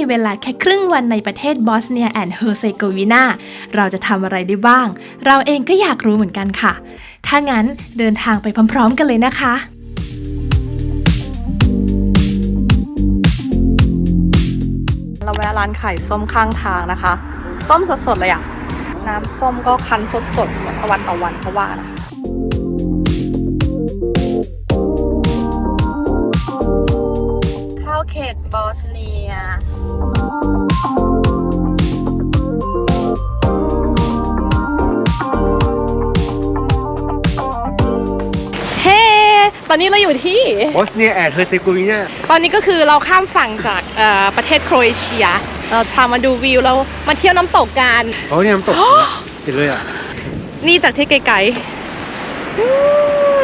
มีเวลาแค่ครึ่งวันในประเทศบอสเนียแอนด์เฮอร์เซโกวีนาเราจะทำอะไรได้บ้าง เราเองก็อยากรู้เหมือนกันค่ะ ถ้างั้นเดินทางไปพร้อม ๆ กันเลยนะคะเราแวะร้านขายส้มข้างทางนะคะ ส้มสดๆเลยอะน้ำส้มก็คั้นสดๆเหมือนตะวันต่อวันเพราะว่านะ ตอนนี้เราอยู่ที่บอสเนียแอนด์เฮอร์เซโกวีนาตอนนี้ก็คือเราข้ามฝั่งจากเอ่อประเทศโครเอเชีย เราจะพามาดูวิวเรามาเที่ยวน้ำตกกันเขาเนี่ยน้ำตกเห็นเลยอะ นี่จากที่ไกลๆนู่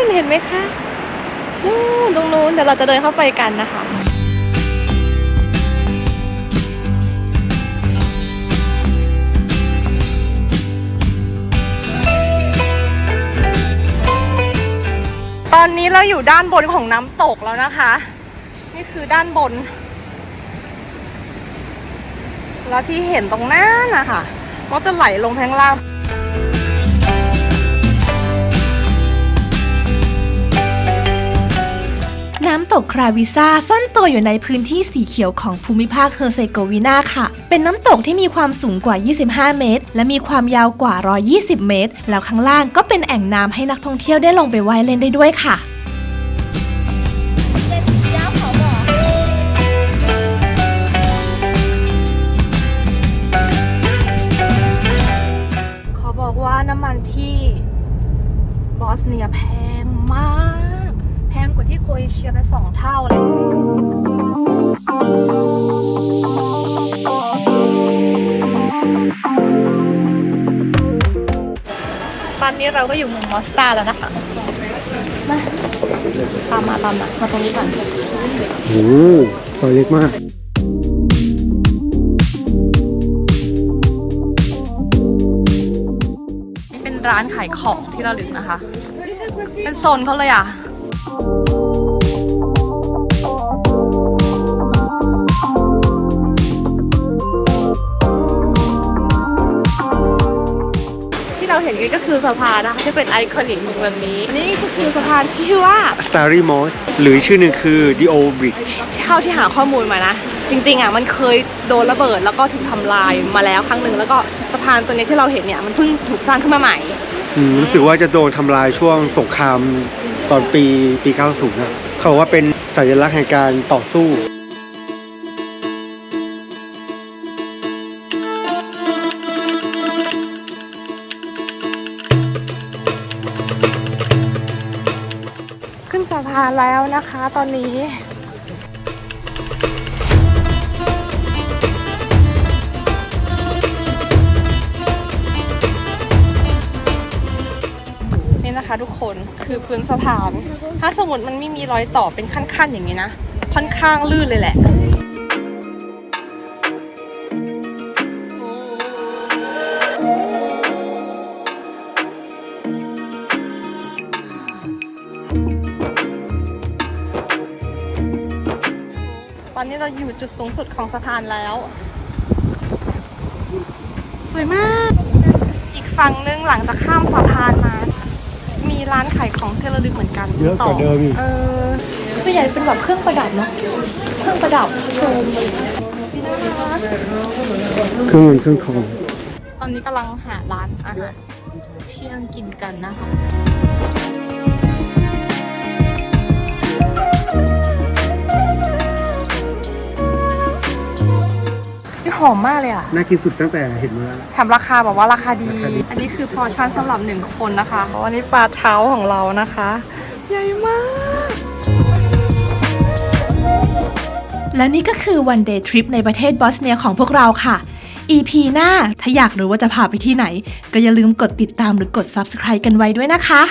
นเห็นไหมคะนู่นตรงนู้นเดี๋ยวเราจะเดินเข้าไปกันนะคะ นี้เราอยู่ด้านบนของน้ำตกแล้วนะคะ นี่คือด้านบน แล้วที่เห็นตรงนั้นนะคะก็จะไหลลงแพงล่างน้ำตกคราวิซาซ่อนตัวอยู่ในพื้นที่สีเขียวของภูมิภาคเฮอร์เซโกวีนาค่ะ เป็นน้ำตกที่มีความสูงกว่า 25 เมตร และมีความยาวกว่า 120 เมตร แล้วข้างล่างก็เป็นแอ่งน้ำให้นักท่องเที่ยวได้ลงไปว่ายเล่นได้ด้วยค่ะ สเนียแพงมาก แพงกว่าที่โครเอเชียเป็นสองเท่าเลยตอนนี้เราก็อยู่เมืองมอสตาแล้วนะคะมาตามมาตามมามาตรงนี้ก่อนโอ้โหซอยเล็กมาก ร้านขายของที่เราลึกนะคะ เป็นโซนเขาเลยอะที่เราเห็นนี่ก็คือสะพานนะคะที่เป็นไอคอนิกของเมืองนี้นี่ก็คือสะพานที่ชื่อว่า Starry Moss หรือชื่อหนึ่งคือ The Old Bridge เท่าที่หาข้อมูลมานะ จริงๆอะมันเคยโดนระเบิดแล้วก็ถูกทำลายมาแล้วครั้งหนึ่งแล้วก็สะพานตัวเนี้ยที่เราเห็นเนี่ยมันเพิ่งถูกสร้างขึ้นมาใหม่ อืมรู้สึกว่าจะโดนทำลายช่วงสงครามตอนปีปี 90 นะเขาบอกว่าเป็นสัญลักษณ์แห่งการต่อสู้ ขึ้นสะพานแล้วนะคะตอนนี้ นะคะทุกคนคือพื้นสะพาน ถ้าสมมติมันไม่มีรอยต่อเป็นขั้นๆอย่างนี้นะ ค่อนข้างลื่นเลยแหละตอนนี้เราอยู่จุดสูงสุดของสะพานแล้ว สวยมาก อีกฝั่งนึงหลังจากข้ามสะพาน ร้านขายของที่ระลึกเหมือนกันเยอะกว่าเดิมอีก เออส่วนใหญ่เป็นแบบเครื่องประดับเนาะเครื่องประดับโชมเลยน่ารักเครื่องเงินเครื่องทองตอนนี้กำลังหาร้านอาหารเที่ยงกินกันนะคะ อมมากเลยอะ น่ากินสุดตั้งแต่เห็นมาแล้ว แถมราคาแบบว่าราคาดี ราคาดี อันนี้คือพอชั่นสำหรับหนึ่งคนนะคะวันนี้ปลาเท้าของเรานะคะ ใหญ่มาก และนี่ก็คือวันเดย์ทริปในประเทศบอสเนียของพวกเราค่ะ EP หน้า ถ้าอยากรู้ว่าจะพาไปที่ไหน ก็อย่าลืมกดติดตามหรือกด Subscribe กันไว้ด้วยนะคะ